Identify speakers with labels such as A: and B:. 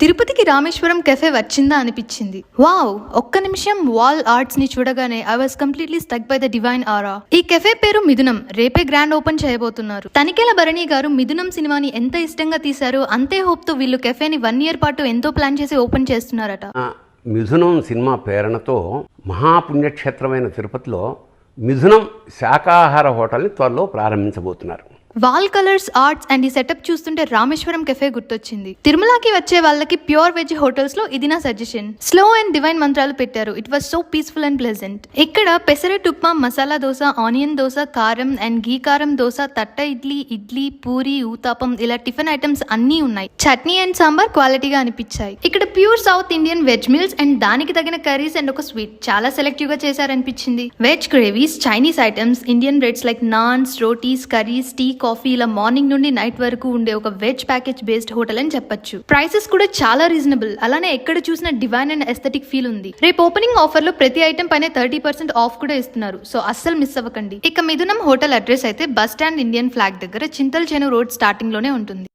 A: తిరుపతికి రామేశ్వరం కెఫే వచ్చిందా అనిపించింది. వావ్ ఒక్క నిమిషం వాల్ ఆర్ట్స్ని చూడగానే I was completely stuck by the divine aura ఈ కెఫే పేరు మిథునం రేపే గ్రాండ్ ఓపెన్ చేయబోతున్నారు. తనికేల భరణి గారు మిథునం సినిమాని ఎంత ఇష్టంగా తీశారో అంతే హోప్తో వీళ్ళు కెఫేని వన్ ఇయర్ పాటు ఎంతో ప్లాన్ చేసి ఓపెన్ చేస్తున్నారట.
B: మిథునం సినిమా ప్రేరణతో మహాపుణ్యక్షేత్రమైన తిరుపతిలో మిథునం శాకాహార హోటల్ని త్వరలో ప్రారంభించబోతున్నారు.
A: వాల్ కలర్స్ ఆర్ట్స్ అండ్ ఈ సెటప్ చూస్తుంటే రామేశ్వరం కెఫే గుర్తొచ్చింది. తిరుమలకి వచ్చే వాళ్ళకి ప్యూర్ వెజ్ హోటల్స్లో ఇది నా సజెషన్. స్లో అండ్ డివైన్ మంత్రాలు పెట్టారు. It was so peaceful and pleasant ఇక్కడ పెసరెట్ ఉప్మా మసాలా దోశ ఆనియన్ దోశ కారం అండ్ గీ కారం దోశ తట్ట ఇడ్లీ ఇడ్లీ పూరి ఊతాపం ఇలా టిఫిన్ ఐటమ్స్ అన్నీ ఉన్నాయి. చట్నీ అండ్ సాంబార్ క్వాలిటీగా అనిపించాయి. ఇక్కడ pure south Indian veg meals and దానికి తగిన కర్రీస్ అండ్ ఒక స్వీట్ చాలా సెలెక్టివ్గా చేశారనిపించింది. Veg gravies Chinese items Indian breads like naans rotis curries tea coffee ఇలా మార్నింగ్ నుండి నైట్ వరకు ఉండే ఒక వెజ్ ప్యాకేజ్ బేస్డ్ హోటల్ అని చెప్పొచ్చు. ప్రైసెస్ కూడా చాలా రీజనబుల్. అలానే ఎక్కడ చూసిన డివైన్ అండ్ ఎస్థెటిక్ ఫీల్ ఉంది. రేపు ఓపెనింగ్ ఆఫర్లో ప్రతి ఐటమ్ పైన థర్టీ పర్సెంట్ ఆఫ్ కూడా ఇస్తున్నారు. సో అస్సలు మిస్ అవ్వకండి. ఇక మిథునం హోటల్ అడ్రస్ అయితే బస్ స్టాండ్ ఇండియన్ ఫ్లాగ్ దగ్గర చింతల్ చెను రోడ్ స్టార్టింగ్లోనే ఉంటుంది.